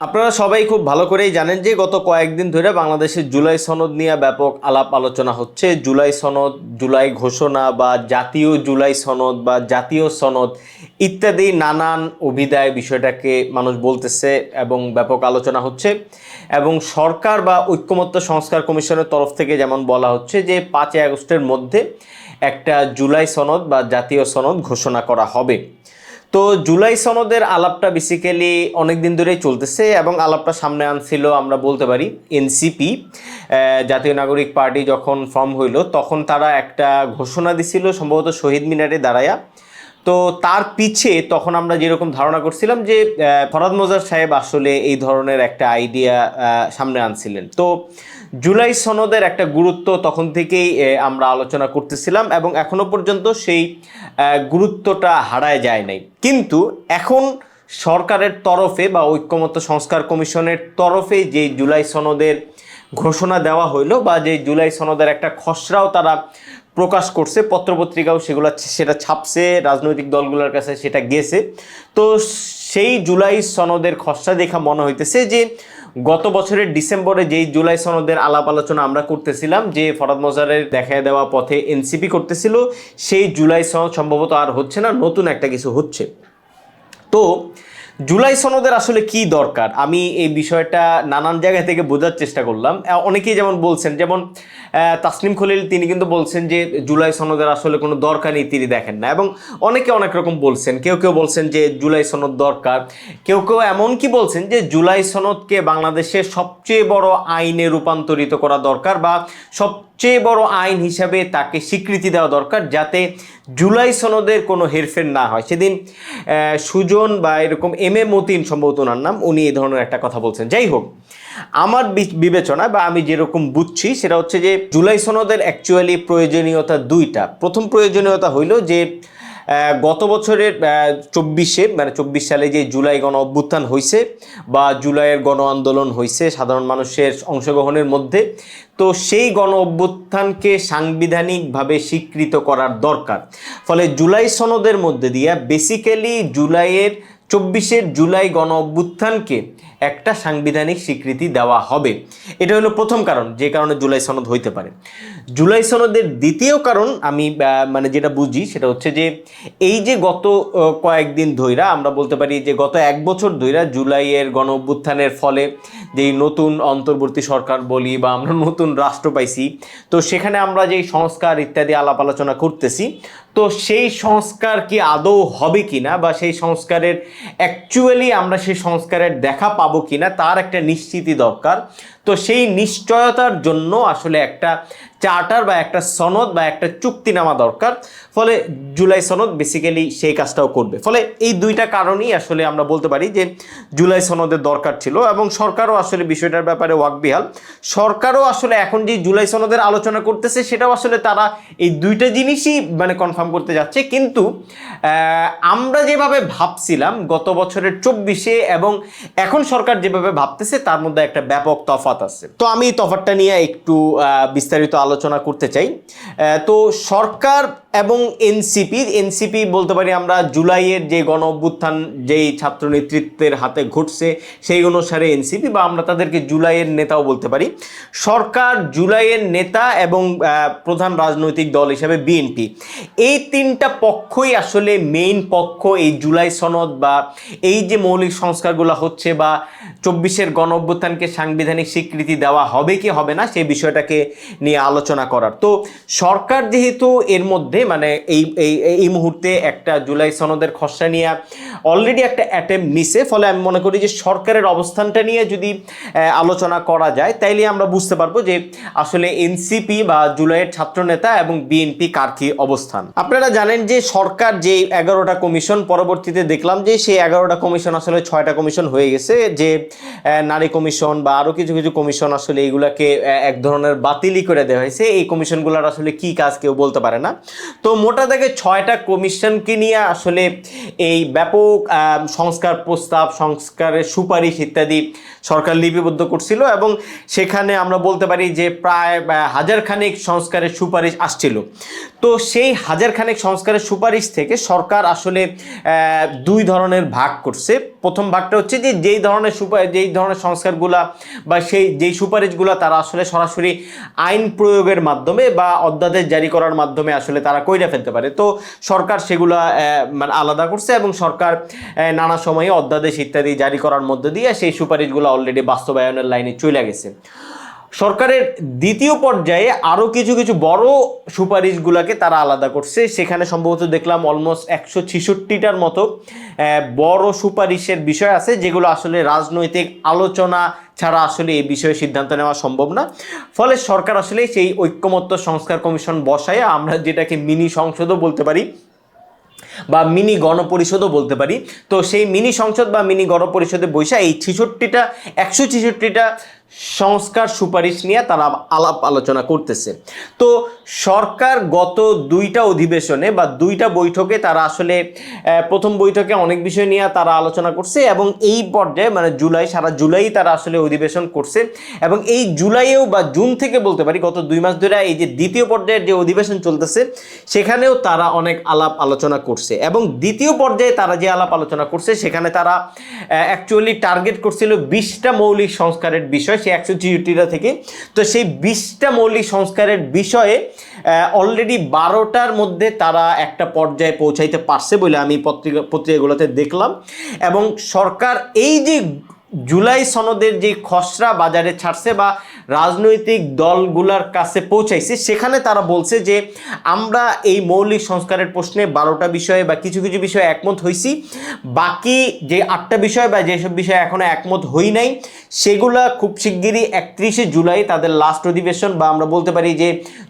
আপনারা সবাই খুব ভালো করেই জানেন যে গত কয়েকদিন ধরে বাংলাদেশের জুলাই সনদ নিয়ে ব্যাপক আলাপ আলোচনা হচ্ছে। জুলাই সনদ, জুলাই ঘোষণা বা জাতীয় জুলাই সনদ বা জাতীয় সনদ ইত্যাদি নানান অভিধায় বিষয়টাকে মানুষ বলতেছে এবং ব্যাপক আলোচনা হচ্ছে। এবং সরকার বা ঐক্যমত্য সংস্কার কমিশনের তরফ থেকে যেমন বলা হচ্ছে যে পাঁচই আগস্টের মধ্যে একটা জুলাই সনদ বা জাতীয় সনদ ঘোষণা করা হবে। তো জুলাই সনদের আলাপটা বেসিক্যালি অনেক দিন ধরেই চলতেছে এবং আলাপটা সামনে আনছিল, আমরা বলতে পারি এনসিপি জাতীয় নাগরিক পার্টি যখন ফর্ম হইল, তখন তারা একটা ঘোষণা দিছিল, সম্ভবত শহীদ মিনারে দাঁড়ায়া। তো তার পিছে তখন আমরা যেরকম ধারণা করছিলাম যে ফরাদ মোজার সাহেব আসলে এই ধরনের একটা আইডিয়া সামনে আনছিলেন। তো জুলাই সনদের একটা গুরুত্ব তখন থেকেই আমরা আলোচনা করতেছিলাম এবং এখনও পর্যন্ত সেই গুরুত্বটা হারায় যায় নাই। কিন্তু এখন সরকারের তরফে বা ঐক্যমত্য সংস্কার কমিশনের তরফে যে জুলাই সনদের ঘোষণা দেওয়া হইল বা যে জুলাই সনদের একটা খসড়াও তারা প্রকাশ করছে, পত্রপত্রিকাও সেগুলো সেটা ছাপছে, রাজনৈতিক দলগুলোর কাছে সেটা গেছে। তো সেই জুলাই সনদের খসড়া দেখা মনে হইতেছে যে গত বছরের ডিসেম্বরে যেই জুলাই সনদের আলাপ আলোচনা আমরা করতেছিলাম, যে ফরাদ মজারের দেখা দেওয়া পথে এনসিপি করতেছিল, সেই জুলাই সনদ সম্ভবত আর হচ্ছে না, নতুন একটা কিছু হচ্ছে। তো জুলাই সনদের আসলে কি দরকার? আমি এই বিষয়টা নানান জায়গা থেকে বোঝার চেষ্টা করলাম। অনেকেই যেমন বলছেন, যেমন তাসনিম খলিল, তিনি কিন্তু বলছেন যে জুলাই সনদের আসলে কোনো দরকার নেই, তিনি দেখেন না। এবং অনেকে অনেক রকম বলছেন, কেউ কেউ বলছেন যে জুলাই সনদ দরকার। কেউ কেউ এমন কি বলছেন যে জুলাই সনদকে বাংলাদেশের সবচেয়ে বড় আইনে রূপান্তরিত করা দরকার বা সবচেয়ে বড় আইন হিসাবে তাকে স্বীকৃতি দেওয়া দরকার যাতে জুলাই সনদের কোনো হেরফের না হয়। সেদিন সুজন বা এরকম এম এ মতিন সম্ভবত ওনার নাম, উনি এই ধরনের একটা কথা বলছেন। যাই হোক, আমার বিবেচনা বা আমি যেরকম বুঝছি, সেটা হচ্ছে যে জুলাই সনদের অ্যাকচুয়ালি প্রয়োজনীয়তা দুইটা। প্রথম প্রয়োজনীয়তা হইল যে গত বছরের চব্বিশে মানে চব্বিশ সালে যে জুলাই গণ অভ্যুত্থান হয়েছে বা জুলাইয়ের গণ আন্দোলন হয়েছে সাধারণ মানুষের অংশগ্রহণের মধ্যে, তো সেই গণ অভ্যুত্থানকে সাংবিধানিকভাবে স্বীকৃত করার দরকার। ফলে জুলাই সনদের মধ্যে দিয়ে বেসিক্যালি জুলাইয়ের, চব্বিশের জুলাই গণ অভ্যুত্থানকে একটা সাংবিধানিক স্বীকৃতি দেওয়া হবে। এটা হলো প্রথম কারণ, যে কারণে জুলাই সনদ হইতে পারে। জুলাই সনদের দ্বিতীয় কারণ আমি মানে যেটা বুঝি সেটা হচ্ছে যে, এই যে গত কয়েকদিন ধইরা আমরা বলতে পারি যে গত এক বছর ধইরা জুলাইয়ের গণ অভ্যুত্থানের ফলে যেই নতুন অন্তর্বর্তী সরকার বলি বা আমরা নতুন রাষ্ট্র পাইছি, তো সেখানে আমরা যেই সংস্কার ইত্যাদি আলাপ আলোচনা করতেছি তো সেই সংস্কার কি আদৌ হবে কি না বা সেই সংস্কারের অ্যাকচুয়ালি আমরা সেই সংস্কারের দেখা পাবো কি না তার একটা নিশ্চিতি দরকার। তো সেই নিশ্চয়তার জন্য আসলে একটা চার্টার বা একটা সনদ বা একটা চুক্তিনামা দরকার। ফলে জুলাই সনদ বেসিক্যালি সেই কাজটাও করবে। ফলে এই দুইটা কারণেই আসলে আমরা বলতে পারি যে জুলাই সনদের দরকার ছিল এবং সরকারও আসলে বিষয়টার ব্যাপারে ওয়াকবিহাল। সরকারও আসলে এখন যে জুলাই সনদের আলোচনা করতেছে সেটাও আসলে তারা এই দুইটা জিনিসই মানে কনফার্ম করতে যাচ্ছে। কিন্তু আমরা যেভাবে ভাবছিলাম গত বছরের চব্বিশে এবং এখন সরকার যেভাবে ভাবতেছে তার মধ্যে একটা ব্যাপক তফাত আছে। তো আমি এই তফাতটা নিয়ে একটু বিস্তারিত আলোচনা করতে চাই। তো সরকার এবং এনসিপি এনসিপি বলতে পারি আমরা জুলাইয়ের যে গণ অভ্যুত্থান, যেই ছাত্র নেতৃত্বের হাতে ঘটছে, সেই অনুসারে এনসিপি বা আমরা তাদেরকে জুলাইয়ের নেতাও বলতে পারি। সরকার জুলাইয়ের নেতা এবং প্রধান রাজনৈতিক দল হিসাবে বিএনপি এই তিনটা পক্ষই আসলে মেইন পক্ষ এই জুলাই সনদ বা এই যে মৌলিক সংস্কারগুলো হচ্ছে বা চব্বিশের গণ অভ্যুত্থানকে সাংবিধানিক স্বীকৃতি দেওয়া হবে কি হবে না সেই বিষয়টাকে নিয়ে আলোচনা করার। তো সরকার যেহেতু এর মধ্যে মানে এই এই এই মুহূর্তে একটা জুলাই সনদের খসড়া নিয়ে অলরেডি একটা অ্যাটেম্প নিছে, ফলে আমি মনে করি যে সরকারের অবস্থানটা নিয়ে যদি আলোচনা করা যায়, তাইলে আমরা বুঝতে পারব যে আসলে এনসিপি বা জুলাইয়ের ছাত্রনেতা এবং বিএনপি কার কি অবস্থান। আপনারা জানেন যে সরকার যে এগারোটা কমিশন, পরবর্তীতে দেখলাম যে সেই এগারোটা কমিশন আসলে ছয়টা কমিশন হয়ে গেছে, যে নারী কমিশন বা আরও কিছু কিছু কমিশন আসলে এইগুলাকে এক ধরনের বাতিলই করে দেওয়া হয়েছে। এই কমিশনগুলোর আসলে কি কাজ কেউ বলতে পারে না। তো মোটা দাগে ছয়টা কমিশনকে নিয়ে আসলে এই ব্যাপক সংস্কার প্রস্তাব, সংস্কারের সুপারিশ ইত্যাদি সরকার লিপিবদ্ধ করছিল এবং সেখানে আমরা বলতে পারি যে প্রায় হাজারখানেক সংস্কারের সুপারিশ আসছিল। তো সেই হাজারখানেক সংস্কারের সুপারিশ থেকে সরকার আসলে দুই ধরনের ভাগ করছে। প্রথম ভাগটা হচ্ছে যে যেই ধরনের সুপার যেই ধরনের সংস্কারগুলা বা সেই, যেই সুপারিশগুলো তারা আসলে সরাসরি আইন প্রয়োগের মাধ্যমে বা অধ্যাদেশ জারি করার মাধ্যমে আসলে তারা কইরা ফেলতে পারে। তো সরকার সেগুলা মানে আলাদা করছে এবং সরকার নানা সময়ে অধ্যাদেশ ইত্যাদি জারি করার মধ্য দিয়ে সেই সুপারিশগুলো অলরেডি বাস্তবায়নের লাইনে চলে গেছে। সরকারের দ্বিতীয় পর্যায়ে আরও কিছু কিছু বড় সুপারিশগুলোকে তারা আলাদা করছে। সেখানে সম্ভবত দেখলাম অলমোস্ট একশো ছিষট্টিটার মতো বড় সুপারিশের বিষয় আছে, যেগুলো আসলে রাজনৈতিক আলোচনা ছাড়া আসলে এই বিষয়ে সিদ্ধান্ত নেওয়া সম্ভব না। ফলে সরকার আসলে সেই ঐক্যমত্য সংস্কার কমিশন বসায়, আমরা যেটাকে মিনি সংসদও বলতে পারি বা মিনি গণপরিষদও বলতে পারি। তো সেই মিনি সংসদ বা মিনি গণপরিষদে বৈশা এই ছেষট্টিটা, একশো ছেষট্টিটা সংস্কার সুপারিশ নিয়ে তারা আলাপ আলোচনা করতেছে। তো সরকার গত দুইটা অধিবেশনে বা দুইটা বৈঠকে তারা আসলে প্রথম বৈঠকে অনেক বিষয় নিয়ে তারা আলোচনা করছে এবং এই পর্যায়ে মানে জুলাই, সারা জুলাই তারা আসলে অধিবেশন করছে এবং এই জুলাইয়েও বা জুন থেকে বলতে পারি গত দুই মাস ধরে এই যে দ্বিতীয় পর্যায়ের যে অধিবেশন চলতেছে, সেখানেও তারা অনেক আলাপ আলোচনা করছে এবং দ্বিতীয় পর্যায়ে তারা যে আলাপ আলোচনা করছে, সেখানে তারা অ্যাকচুয়ালি টার্গেট করছিল বিশটা মৌলিক সংস্কারের বিষয় সেই একশো ছিষট্টিটা থেকে। তো সেই বিশটা মৌলিক সংস্কারের বিষয়ে অলরেডি বারোটার মধ্যে তারা একটা পর্যায়ে পৌঁছাইতে পারছে বলে আমি পত্রিকা পত্রিকাগুলোতে দেখলাম। এবং সরকার এই যে জুলাই সনদের যে খসড়া বাজারে ছাড়ছে বা রাজনৈতিক দলগুলার কাছে পৌঁছাইছে, সেখানে তারা বলছে যে আমরা এই মৌলিক সংস্কারের প্রশ্নে বারোটা বিষয়ে বা কিছু কিছু বিষয়ে একমত হইছি। বাকি যে আটটা বিষয় বা যেসব বিষয়ে এখনও একমত হই নাই, সেগুলা খুব শিগগিরই একত্রিশে জুলাই তাদের লাস্ট অধিবেশন বা আমরা বলতে পারি যে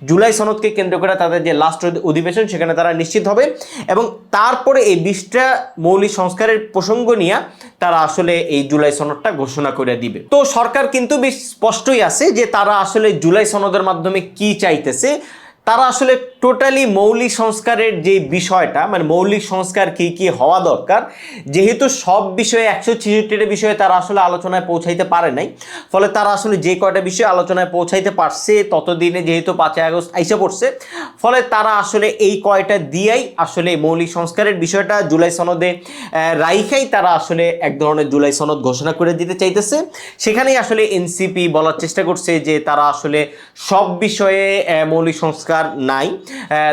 জুলাই সনদকে কেন্দ্র করে তাদের যে লাস্ট অধিবেশন, সেখানে তারা নিশ্চিত হবে এবং তারপরে এই বিশটা মৌলিক সংস্কারের প্রসঙ্গ নিয়ে তারা আসলে এই জুলাই সনদটা ঘোষণা করে দিবে। তো সরকার কিন্তু বেশ স্পষ্টই আছে যে তারা আসলে জুলাই সনদের মাধ্যমে কি চাইতেছে। তারা আসলে টোটালি মৌলিক সংস্কারের যে বিষয়টা মানে মৌলিক সংস্কার কি কি হওয়া দরকার, যেহেতু সব বিষয়ে একশো ছেষট্টিটা বিষয়ে তারা আসলে আলোচনায় পৌঁছাইতে পারে নাই, ফলে তারা আসলে যে কয়টা বিষয়ে আলোচনায় পৌঁছাইতে পারছে, ততদিনে যেহেতু পাঁচই আগস্ট আইসা পড়ছে, ফলে তারা আসলে এই কয়টা দিয়েই আসলে মৌলিক সংস্কারের বিষয়টা জুলাই সনদে রাইখাই তারা আসলে এক ধরনের জুলাই সনদ ঘোষণা করে দিতে চাইতেছে। সেখানেই আসলে এনসিপি বলার চেষ্টা করছে যে তারা আসলে সব বিষয়ে মৌলিক সংস্কার নাই।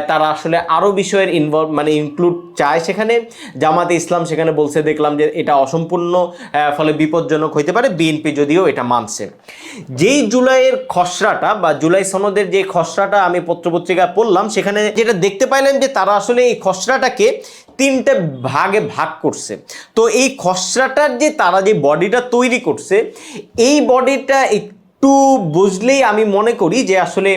তারা আসলে আরও বিষয়ের ইনভলভ মানে ইনক্লুড চায় সেখানে। জামাতে ইসলাম সেখানে বলছে, দেখলাম যে এটা অসম্পূর্ণ ফলে বিপজ্জনক হইতে পারে। বিএনপি যদিও এটা মানছে। যেই জুলাইয়ের খসড়াটা বা জুলাই সনদের যে খসড়াটা আমি পত্রপত্রিকা পড়লাম, সেখানে যেটা দেখতে পাইলাম যে তারা আসলে এই খসড়াটাকে তিনটে ভাগে ভাগ করছে। তো এই খসড়াটার যে তারা যে বডিটা তৈরি করছে, এই বডিটা একটু বুঝলেই আমি মনে করি যে আসলে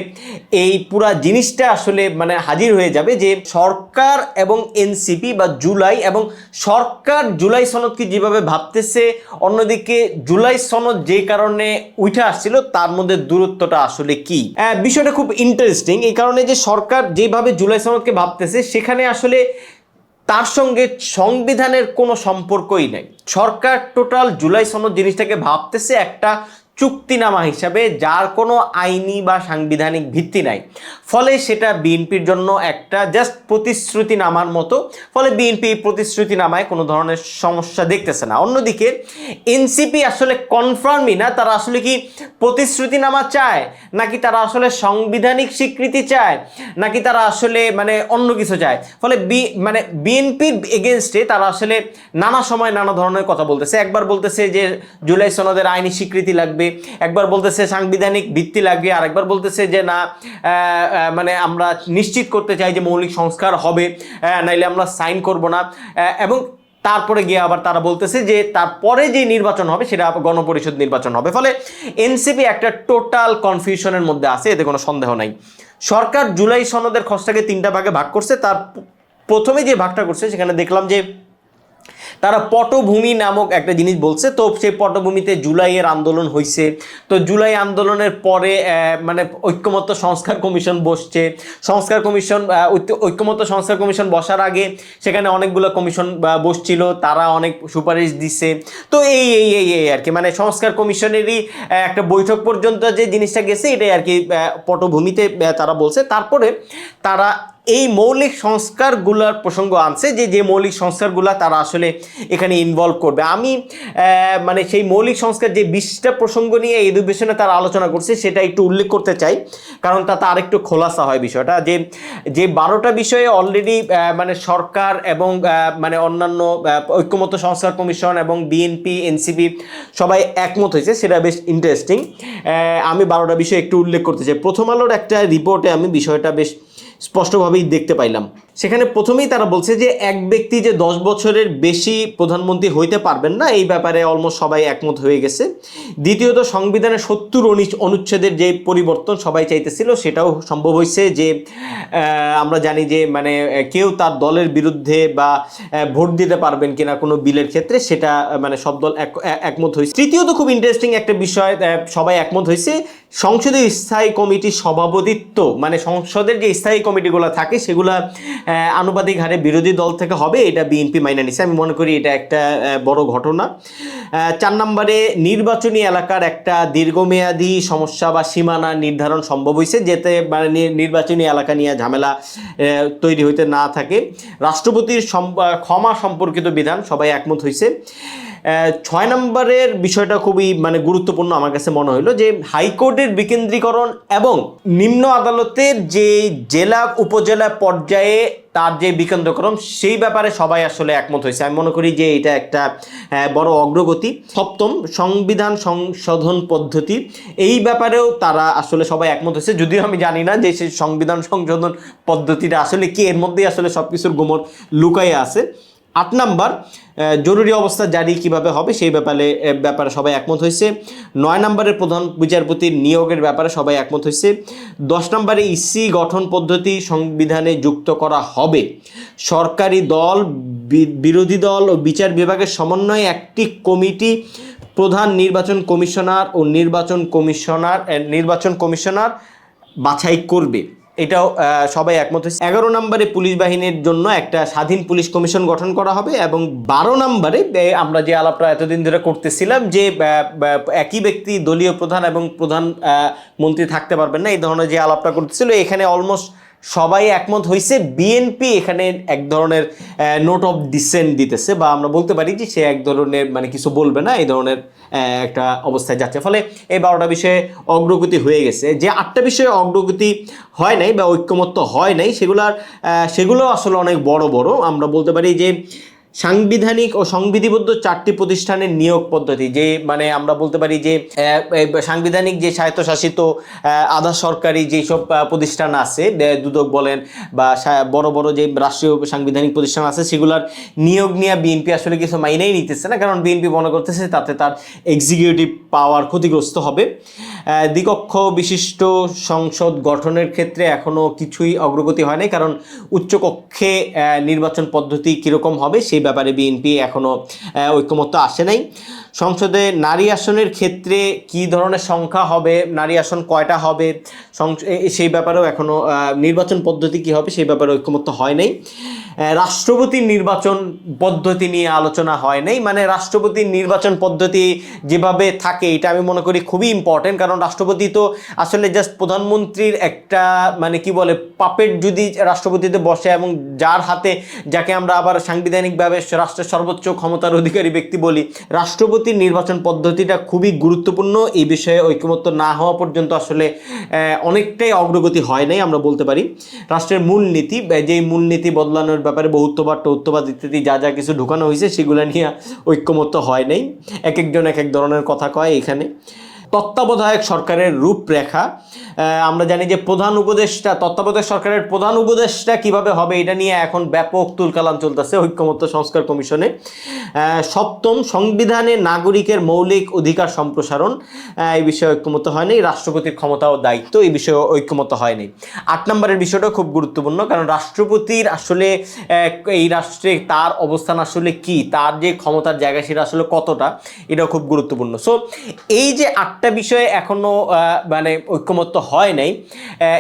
এই পুরা জিনিসটা আসলে মানে হাজির হয়ে যাবে যে সরকার এবং এনসিপি বা জুলাই এবং সরকার জুলাই সনদকে যেভাবে ভাবতেছে, অন্যদিকে জুলাই সনদ যে কারণে উঠে আসছিল তার মধ্যে দূরত্বটা আসলে কি? বিষয়টা খুব ইন্টারেস্টিং এই কারণে যে সরকার যেভাবে জুলাই সনদকে ভাবতেছে সেখানে আসলে তার সঙ্গে সংবিধানের কোনো সম্পর্কই নাই। সরকার টোটাল জুলাই সনদ জিনিসটাকে ভাবতেছে একটা চুক্তিনামা হিসাবে, যার কোনো আইনি বা সাংবিধানিক ভিত্তি নাই। ফলে সেটা বিএনপির জন্য একটা জাস্ট প্রতিশ্রুতি নামার মতো। ফলে বিএনপি প্রতিশ্রুতি নামায় কোনো ধরনের সমস্যা দেখতেছে না। অন্যদিকে, এনসিপি আসলে কনফার্মই না, তারা আসলে কি প্রতিশ্রুতি নামা চায়? নাকি তারা আসলে সাংবিধানিক স্বীকৃতি চায়? নাকি তারা আসলে মানে অন্য কিছু চায়? ফলে বি মানে বিএনপির এগেনস্টে তারা আসলে নানা সময় নানা ধরনের কথা বলতেছে। একবার বলতেছে যে, জুলাই সনদের আইনি স্বীকৃতি লাগবে একবার বলতেছে সাংবিধানিক ভিত্তি লাগবে আর একবার বলতেছে যে না মানে আমরা নিশ্চিত করতে চাই যে মৌলিক সংস্কার হবে নাইলে আমরা সাইন করব না। এবং তারপরে গিয়ে আবার তারা বলতেছে যে তারপরে যে নির্বাচন হবে, সেটা গণপরিষদ নির্বাচন হবে। ফলে এনসিপি একটা টোটাল কনফিউশনের মধ্যে আছে, এতে কোনো সন্দেহ নাই। সরকার জুলাই সনদের খসড়াকে তিনটা ভাগে ভাগ করছে, তার প্রথমে যে ভাগটা করছে, সেখানে দেখলাম যে তারা পটভূমি নামক একটা জিনিস বলছে। তো সেই পটভূমিতে জুলাইয়ের আন্দোলন হয়েছে তো জুলাই আন্দোলনের পরে মানে ঐক্যমত্য সংস্কার কমিশন বসছে। সংস্কার কমিশন ঐক্যমত্য সংস্কার কমিশন বসার আগে সেখানে অনেকগুলো কমিশন বসছিল। তারা অনেক সুপারিশ দিচ্ছে তো এই এই এই এই আর কি। মানে সংস্কার কমিশনেরই একটা বৈঠক পর্যন্ত যে জিনিসটা গেছে, এটাই আর কি পটভূমিতে তারা বলছে। তারপরে তারা এই মৌলিক সংস্কারগুলোর প্রসঙ্গ আনছে যে যে মৌলিক সংস্কারগুলো তারা আসলে এখানে ইনভলভ করবে। আমি মানে সেই মৌলিক সংস্কার যে বিশটা প্রসঙ্গ নিয়ে অধিবেশনে তারা আলোচনা করছে সেটা একটু উল্লেখ করতে চাই। কারণ তাতে আরেকটু খোলাসা হয় বিষয়টা যে যে বারোটা বিষয়ে অলরেডি মানে সরকার এবং মানে অন্যান্য আহ, ঐক্যমত্য সংস্কার কমিশন এবং বিএনপি এনসিপি সবাই একমত হয়েছে সেটা বেশ ইন্টারেস্টিং আমি বারোটা বিষয় একটু উল্লেখ করতে চাই। প্রথম আলোর একটা রিপোর্টে আমি বিষয়টা বেশ স্পষ্টভাবেই দেখতে পাইলাম। সেখানে প্রথমেই তারা বলছে যে এক ব্যক্তি যে দশ বছরের বেশি প্রধানমন্ত্রী হইতে পারবেন না, এই ব্যাপারে অলমোস্ট সবাই একমত হয়ে গেছে। দ্বিতীয়ত সংবিধানের সত্তর অনুচ্ছেদের যে পরিবর্তন সবাই চাইতেছিল, সেটাও সম্ভব হয়েছে যে আমরা জানি যে মানে কেউ তার দলের বিরুদ্ধে বা ভোট দিতে পারবেন কিনা কোনো বিলের ক্ষেত্রে, সেটা মানে সব দল এক- এক- একমত হয়েছে তৃতীয়ত, খুব ইন্টারেস্টিং একটা বিষয় সবাই একমত হয়েছে সংসদীয় স্থায়ী কমিটির সভাপতিত্ব মানে সংসদের যে স্থায়ী কমিটিগুলো থাকে, সেগুলা আনুপাতিক হারে বিরোধী দল থেকে হবে, এটা বিএনপি মাইনে নিছে। আমি মনে করি এটা একটা বড় ঘটনা। চার নম্বরে নির্বাচনী এলাকার একটা দীর্ঘমেয়াদী সমস্যা বা সীমানা নির্ধারণ সম্ভব হয়েছে যেতে মানে নির্বাচনী এলাকা নিয়ে ঝামেলা তৈরি হইতে না থাকে। রাষ্ট্রপতির ক্ষমা সম্পর্কিত বিধান সবাই একমত হয়েছে ছয় নম্বরের বিষয়টা খুবই মানে গুরুত্বপূর্ণ আমার কাছে মনে হলো যে হাইকোর্টের বিকেন্দ্রীকরণ এবং নিম্ন আদালতের যে জেলা উপজেলা পর্যায়ে তার যে বিকেন্দ্রকরণ, সেই ব্যাপারে সবাই আসলে একমত হয়েছে। আমি মনে করি যে এটা একটা বড় অগ্রগতি। সপ্তম, সংবিধান সংশোধন পদ্ধতি, এই ব্যাপারেও তারা আসলে সবাই একমত হয়েছে। যদিও আমি জানি না যে সেই সংবিধান সংশোধন পদ্ধতিটা আসলে কি, এর মধ্যেই আসলে সব কিছুর গোমর লুকাইয়ে আছে। আট নাম্বার জরুরি অবস্থা জারি কীভাবে হবে সেই ব্যাপারে ব্যাপারে সবাই একমত হয়েছে। নয় নম্বরের প্রধান বিচারপতির নিয়োগের ব্যাপারে সবাই একমত হয়েছে। দশ নম্বরে ইসি গঠন পদ্ধতি সংবিধানে যুক্ত করা হবে। সরকারি দল বিরোধী দল ও বিচার বিভাগের সমন্বয়ে একটি কমিটি, প্রধান নির্বাচন কমিশনার ও নির্বাচন কমিশনার নির্বাচন কমিশনার বাছাই করবে। এটাও সবাই একমত হয়েছে। এগারো নম্বরে পুলিশ বাহিনীর জন্য একটা স্বাধীন পুলিশ কমিশন গঠন করা হবে এবং বারো নম্বরে আমরা যে আলাপটা এতদিন ধরে করতেছিলাম যে একই ব্যক্তি, দলীয় প্রধান এবং প্রধান মন্ত্রী থাকতে পারবেন না, এই ধরনের যে আলাপটা করতেছিল, এখানে অলমোস্ট সবাই একমত হয়েছে বিএনপি এখানে এক ধরনের নোট অফ ডিসেন্ট দিতেছে বা আমরা বলতে পারি যে সে এক ধরনের মানে কিছু বলবে না, এই ধরনের একটা অবস্থায় যাচ্ছে। ফলে এই বারোটা বিষয়ে অগ্রগতি হয়ে গেছে। যে আটটা বিষয়ে অগ্রগতি হয় নাই বা ঐক্যমত্য হয় নাই, সেগুলার সেগুলো আসলে অনেক বড় বড়। আমরা বলতে পারি যে সাংবিধানিক ও সংবিধিবদ্ধ চারটি প্রতিষ্ঠানের নিয়োগ পদ্ধতি, যে মানে আমরা বলতে পারি যে সাংবিধানিক যে স্বায়ত্তশাসিত আধা সরকারি যেসব প্রতিষ্ঠান আছে দুদক বলেন বা বড় বড় যে রাষ্ট্রীয় সাংবিধানিক প্রতিষ্ঠান আছে, সেগুলোর নিয়োগ নিয়ে বিএনপি আসলে কিছু মাইনেই নিতেছে না, কারণ বিএনপি মনে করতেছে তাতে তার এক্সিকিউটিভ পাওয়ার ক্ষতিগ্রস্ত হবে। দ্বিকক্ষ বিশিষ্ট সংসদ গঠনের ক্ষেত্রে এখনও কিছুই অগ্রগতি হয় নাই কারণ উচ্চকক্ষে নির্বাচন পদ্ধতি কীরকম হবে সেই ব্যাপারে বিএনপি এখনও ঐক্যমত্য আসে নাই। সংসদে নারী আসনের ক্ষেত্রে কি ধরনের সংখ্যা হবে, নারী আসন কয়টা হবে সেই ব্যাপারেও এখনও নির্বাচন পদ্ধতি কি হবে সেই ব্যাপারে ঐক্যমত্য হয় নাই। রাষ্ট্রপতির নির্বাচন পদ্ধতি নিয়ে আলোচনা হয় নাই। মানে রাষ্ট্রপতির নির্বাচন পদ্ধতি যেভাবে থাকে, এটা আমি মনে করি খুবই ইম্পর্টেন্ট কারণ রাষ্ট্রপতি তো আসলে জাস্ট প্রধানমন্ত্রীর একটা মানে কি বলে পাপেট যদি রাষ্ট্রপতিতে বসে এবং যার হাতে যাকে আমরা আবার সাংবিধানিকভাবে রাষ্ট্রের সর্বোচ্চ ক্ষমতার অধিকারী ব্যক্তি বলি রাষ্ট্রপতির নির্বাচন পদ্ধতিটা খুবই গুরুত্বপূর্ণ। এই বিষয়ে ঐক্যমত্য না হওয়া পর্যন্ত আসলে অনেকটাই অগ্রগতি হয় নাই, আমরা বলতে পারি। রাষ্ট্রের মূলনীতি যেই মূলনীতি বদলানোর ব্যাপারে বহুত্ববাদ টৌত্ববাদ ইত্যাদি যা যা কিছু ঢুকানো হয়েছে, সেগুলো নিয়ে ঐক্যমত্য হয় নাই। এক একজন এক এক ধরনের কথা কয় এখানে। তত্ত্বাবধায়ক সরকারের রূপরেখা। আমরা জানি যে প্রধান উপদেষ্টা, তত্ত্বাবধায়ক সরকারের প্রধান উপদেষ্টা কীভাবে হবে এটা নিয়ে এখন ব্যাপক তুলকালাম চলতেছে ঐক্যমত্য সংস্কার কমিশনে। সপ্তম সংবিধানে নাগরিকের মৌলিক অধিকার সম্প্রসারণ। এই বিষয়ে ঐক্যমত হয়নি, রাষ্ট্রপতির ক্ষমতা ও দায়িত্ব এই বিষয়ে ঐক্যমত হয়নি। আট নম্বরের বিষয়টা খুব গুরুত্বপূর্ণ, কারণ রাষ্ট্রপতির আসলে এই রাষ্ট্রে তার অবস্থান আসলে কি, তার যে ক্ষমতার জায়গা সেটা আসলে কতটা এটা খুব গুরুত্বপূর্ণ। সো এই যে আটটা বিষয়ে এখনও আহ, মানে ঐক্যমত্য হয় নাই।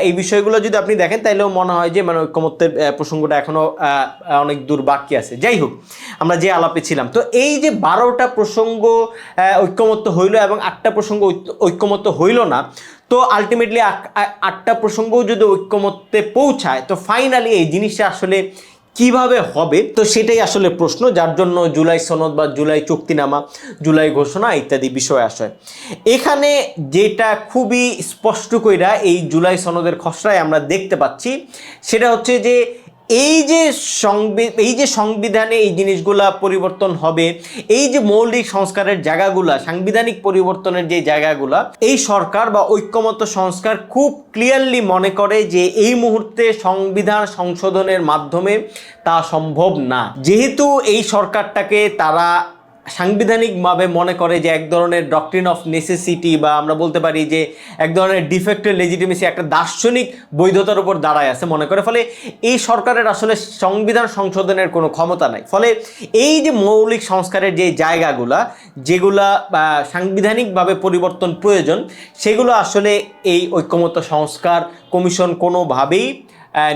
এই বিষয়গুলো যদি আপনি দেখেন তাহলেও মনে হয় যে মানে ঐক্যমত্যের প্রসঙ্গটা এখনও আহ, অনেক দূর বাকি আছে। যাই হোক আমরা যে আলাপে ছিলাম তো এই যে বারোটা প্রসঙ্গ ঐক্যমত্য হইল এবং আটটা প্রসঙ্গ ঐক্যমত্য হইল না তো আলটিমেটলি আটটা প্রসঙ্গও যদি ঐক্যমত্যে পৌঁছায় তো ফাইনালি এই জিনিসটা আসলে কীভাবে হবে? তো সেটাই আসলে প্রশ্ন, যার জন্য জুলাই সনদ বা জুলাই চুক্তিনামা, জুলাই ঘোষণা ইত্যাদি বিষয় আসে। এখানে যেটা খুবই স্পষ্ট কইরা এই জুলাই সনদের খসড়ায় আমরা দেখতে পাচ্ছি, সেটা হচ্ছে যে এই যে সংবি, এই যে সংবিধানে এই জিনিসগুলা পরিবর্তন হবে, এই যে মৌলিক সংস্কারের জায়গাগুলা, সাংবিধানিক পরিবর্তনের যে জায়গাগুলা, এই সরকার বা ঐক্যমত সংস্কার খুব ক্লিয়ারলি মনে করে যে এই মুহূর্তে সংবিধান সংশোধনের মাধ্যমে তা সম্ভব না। যেহেতু এই সরকারটাকে তারা সাংবিধানিকভাবে মনে করে যে এক ধরনের ডক্ট্রিন অফ নেসেসিটি বা আমরা বলতে পারি যে এক ধরনের ডিফেক্টের লেজিটিমেসি একটা দার্শনিক বৈধতার উপর দাঁড়ায় আছে মনে করে। ফলে এই সরকারের আসলে সংবিধান সংশোধনের কোনো ক্ষমতা নাই। ফলে এই যে মৌলিক সংস্কারের যে জায়গাগুলা, যেগুলা সাংবিধানিকভাবে পরিবর্তন প্রয়োজন, সেগুলো আসলে এই ঐক্যমত্য সংস্কার কমিশন কোনোভাবেই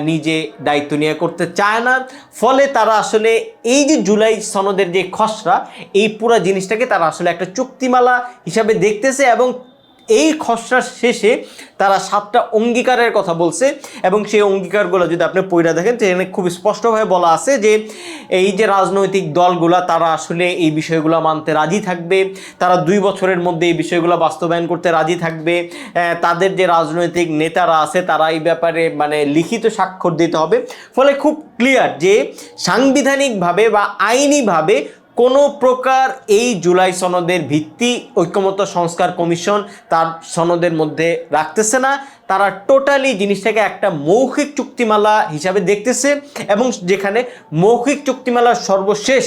নিজে দায়িত্ব নিয়ে করতে চায় না। ফলে তারা আসলে এই যে জুলাই সনদের যে খসড়া, এই পুরো জিনিসটাকে তারা আসলে একটা চুক্তিমালা হিসাবে দেখতেছে এবং এই খসড়ার শেষে তারা সাতটা অঙ্গীকারের কথা বলছে এবং সেই অঙ্গীকারগুলো যদি আপনি পড়ে দেখেন, সেখানে খুব স্পষ্টভাবে বলা আছে যে এই যে রাজনৈতিক দলগুলা, তারা আসলে এই বিষয়গুলো মানতে রাজি থাকবে। তারা দুই বছরের মধ্যে এই বিষয়গুলো বাস্তবায়ন করতে রাজি থাকবে। তাদের যে রাজনৈতিক নেতারা আছে, তারা এই ব্যাপারে মানে লিখিত স্বাক্ষর দিতে হবে। ফলে খুব ক্লিয়ার যে সাংবিধানিকভাবে বা আইনিভাবে কোনো প্রকার এই জুলাই সনদের ভিত্তি ঐক্যমত্য সংস্কার কমিশন তার সনদের মধ্যে রাখতেছে না। তারা টোটালি জিনিসটাকে একটা মৌখিক চুক্তিমালা হিসাবে দেখতেছে এবং যেখানে মৌখিক চুক্তিমালার সর্বশেষ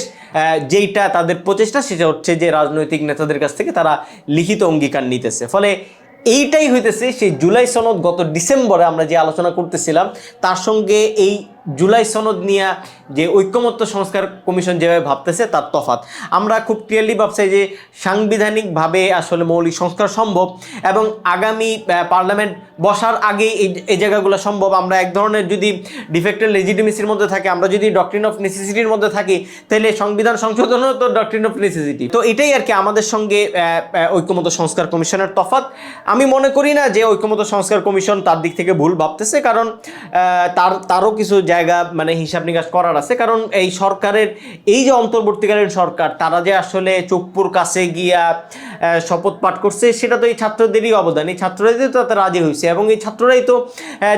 যেইটা তাদের প্রচেষ্টা সেটা হচ্ছে যে রাজনৈতিক নেতাদের কাছ থেকে তারা লিখিত অঙ্গীকার নিতেছে। ফলে এইটাই হইতেছে সেই জুলাই সনদ গত ডিসেম্বরে আমরা যে আলোচনা করতেছিলাম, তার সঙ্গে এই জুলাই সনদ নিয়ে যে ঐক্যমত্য সংস্কার কমিশন যেভাবে ভাবতেছে, তার তফাত আমরা খুব ক্লিয়ারলি ভাবছি যে সাংবিধানিকভাবে আসলে মৌলিক সংস্কার সম্ভব এবং আগামী পার্লামেন্ট বসার আগে এই এই জায়গাগুলো সম্ভব। আমরা এক ধরনের যদি ডিফেক্টের লেজিটিমেসির মধ্যে থাকি, আমরা যদি ডক্ট্রিন অফ নেসেসিটির মধ্যে থাকি, তাহলে সংবিধান সংশোধনও তো ডক্ট্রিন অফ নেসেসিটি তো এটাই আর কি আমাদের সঙ্গে ঐক্যমত্য সংস্কার কমিশনের তফাত আমি মনে করি না যে ঐক্যমত্য সংস্কার কমিশন তার দিক থেকে ভুল ভাবতেছে, কারণ তার, তারও কিছু জায়গা মানে হিসাব নিকাশ করার আছে। কারণ এই সরকারের এই যে অন্তর্বর্তীকালীন সরকার তারা যে আসলে চোখপুর কাছে গিয়া শপথ পাঠ করছে সেটা তো এই ছাত্রদেরই অবদান। এই ছাত্ররাই তো তাতে রাজি হয়েছে এবং এই ছাত্ররাই তো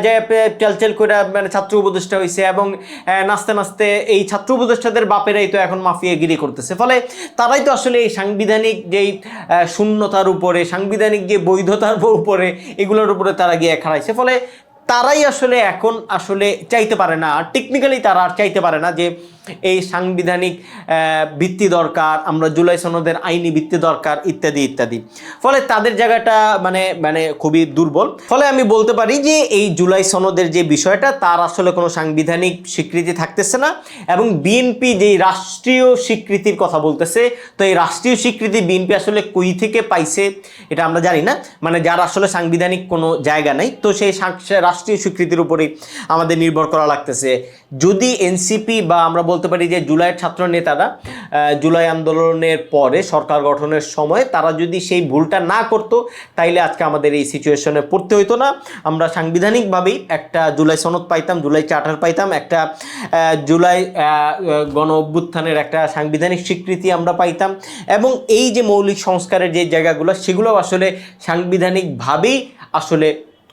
যে চালচেল করে মানে ছাত্র উপদেষ্টা হয়েছে এবং আহ, নাচতে নাচতে এই ছাত্র উপদেষ্টাদের বাপেরাই তো এখন মাফিয়াগিরি করতেছে। ফলে তারাই তো আসলে এই সাংবিধানিক যেই শূন্যতার উপরে সাংবিধানিক যে বৈধতার উপরে এগুলোর উপরে তারা গিয়ে খাড়াইছে। ফলে তারাই আসলে এখন আসলে চাইতে পারে না। টেকনিক্যালি তারা আর চাইতে পারে না যে এই সাংবিধানিক ভিত্তি দরকার, আমরা জুলাই সনদের আইনি ভিত্তি দরকার, ইত্যাদি ইত্যাদি। ফলে তাদের জায়গাটা মানে মানে খুবই দুর্বল। ফলে আমি বলতে পারি যে এই জুলাই সনদের যে বিষয়টা, তার আসলে কোনো সাংবিধানিক স্বীকৃতি থাকতেছে না এবং বিএনপি যেই রাষ্ট্রীয় স্বীকৃতির কথা বলতেছে, তো এই রাষ্ট্রীয় স্বীকৃতি বিএনপি আসলে কই থেকে পাইছে, এটা আমরা জানি না। মানে যার আসলে সাংবিধানিক কোনো জায়গা নেই, তো সেই রাষ্ট্রীয় স্বীকৃতির উপরেই আমাদের নির্ভর করা লাগতেছে। যদি এনসিপি বা আমরা বলতে পারি যে জুলাইয়ের ছাত্র নেতারা জুলাই আন্দোলনের পরে সরকার গঠনের সময় তারা যদি সেই ভুলটা না করতো, তাইলে আজকে আমাদের এই সিচুয়েশনে পড়তে হইতো না। আমরা সাংবিধানিকভাবেই একটা জুলাই সনদ পাইতাম, জুলাই চার্টার পাইতাম, একটা জুলাই গণ অভ্যুত্থানের একটা সাংবিধানিক স্বীকৃতি আমরা পাইতাম। এবং এই যে মৌলিক সংস্কারের যে জায়গাগুলো সেগুলো আসলে সাংবিধানিকভাবেই আসলে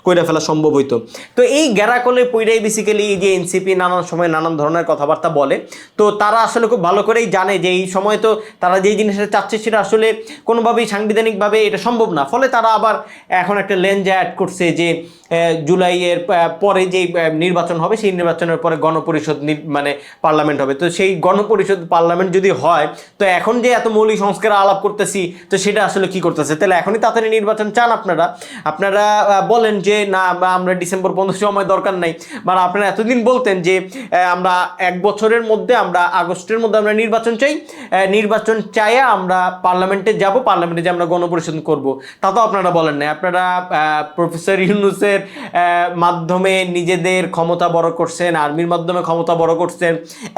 কইরা ফেলা সম্ভব হইতো। তো এই গ্যারাকলে পইরাই বেসিক্যালি এই যে এনসিপি নানান সময় নানান ধরনের কথাবার্তা বলে। তো তারা আসলে খুব ভালো করেই জানে যে এই সময় তো তারা যেই জিনিসটা চাচ্ছে সেটা আসলে কোনোভাবেই সাংবিধানিকভাবে এটা সম্ভব না। ফলে তারা আবার এখন একটা লেঞ্জা অ্যাড করছে যে জুলাইয়ের পরে আহ, নির্বাচন হবে সেই নির্বাচনের পরে গণপরিষদ মানে পার্লামেন্ট হবে। তো সেই গণপরিষদ পার্লামেন্ট যদি হয় তো এখন যে এত মৌলিক সংস্কার আলাপ করতেছি তো সেটা আসলে কি করতেছে? তাহলে এখনই তাড়াতাড়ি নির্বাচন চান আপনারা। আপনারা বলেন যে না, বা আমরা ডিসেম্বর পর্যন্ত সময় দরকার নাই। বা আপনারা এতদিন বলতেন যে আমরা এক বছরের মধ্যে আমরা আগস্টের মধ্যে আমরা নির্বাচন চাই নির্বাচন চাইয়া আমরা পার্লামেন্টে যাব, পার্লামেন্টে যে আমরা গণপরিষদ করব। তা তো আপনারা বলেন না আপনারা প্রফেসর ইউনুসের মাধ্যমে নিজেদের ক্ষমতা বড় করছেন, আর্মির মাধ্যমে ক্ষমতা বড় করছেন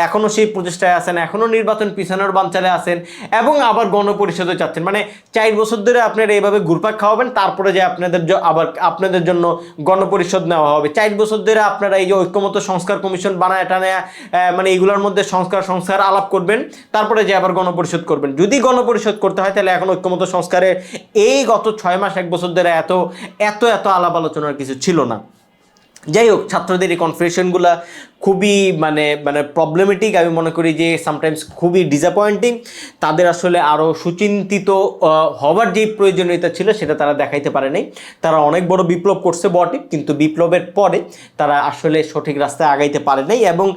এখনও সেই প্রচেষ্টায় আছেন এখনও নির্বাচন পিছানোর বাঞ্চালে আছেন, এবং আবার গণপরিষদে চাচ্ছেন মানে চার বছর ধরে আপনারা এইভাবে ঘুরপাক খাওয়াবেন, তারপরে যে আপনাদের আবার আপনাদের জন্য গণপরিষদ নেওয়া হবে। চার বছর ধরে আপনারা এই যে ঐক্যমত সংস্কার কমিশন বানায় টানে মানে এগুলোর মধ্যে সংস্কার সংস্কার আলাপ করবেন, তারপরে যে আবার গণপরিষদ করবেন। যদি গণপরিষদ করতে হয়, তাহলে এখন ঐক্যমত সংস্কারে এই গত ছয় মাস, এক বছর ধরে এত এত এত আলাপ আলোচনার কিছু ছিল না। যাই হোক ছাত্রদের এই কনফারেশনগুলো খুবই মানে মানে প্রবলেমেটিক আমি মনে করি যে সামটাইমস খুবই ডিসঅ্যাপয়েন্টিং তাদের আসলে আরও সুচিন্তিত হবার যেই প্রয়োজনীয়তা ছিল সেটা তারা দেখাইতে পারে নাই। তারা অনেক বড় বিপ্লব করছে বটে, কিন্তু বিপ্লবের পরে তারা আসলে সঠিক রাস্তায় আগাইতে পারে নাই এবং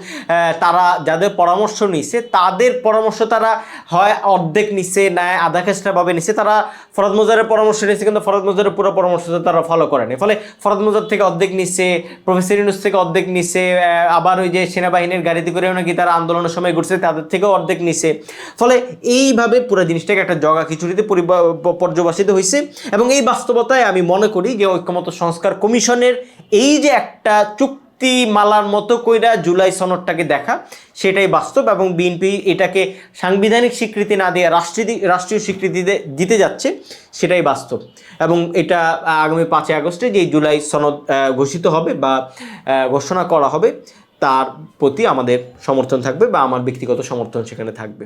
তারা যাদের পরামর্শ নিছে, তাদের পরামর্শ তারা হয় অর্ধেক নিছে না আধা খেসটাভাবে নিছে। তারা ফরদ মোজারের পরামর্শ নিয়েছে, কিন্তু ফরদ মোজারের পুরো পরামর্শ তারা ফলো করেনি। ফলে ফরদ মোজার থেকে অর্ধেক নিচ্ছে, প্রফেসর ইউনুস থেকে অর্ধেক নিচ্ছে আবার ওই যে সেনাবাহিনীর গাড়িতে করেও নাকি তারা আন্দোলনের সময় ঘুরছে, তাদের থেকেও অর্ধেক নিছে ফলে এইভাবে পুরো জিনিসটাকে একটা জগা খিচুড়িতে পরিবা- প- হয়েছে এবং এই বাস্তবতায় আমি মনে করি যে ঐক্যমত সংস্কার কমিশনের এই যে একটা চুক্তি মালার মতো কইরা জুলাই সনদটাকে দেখা, সেটাই বাস্তব এবং বিএনপি এটাকে সাংবিধানিক স্বীকৃতি না দিয়ে রাষ্ট্রীয় রাষ্ট্রীয় স্বীকৃতি দিতে যাচ্ছে, সেটাই বাস্তব। এবং এটা আগামী পাঁচই আগস্টে যে জুলাই সনদ ঘোষিত হবে বা ঘোষণা করা হবে, তার প্রতি আমাদের সমর্থন থাকবে বা আমার ব্যক্তিগত সমর্থন সেখানে থাকবে।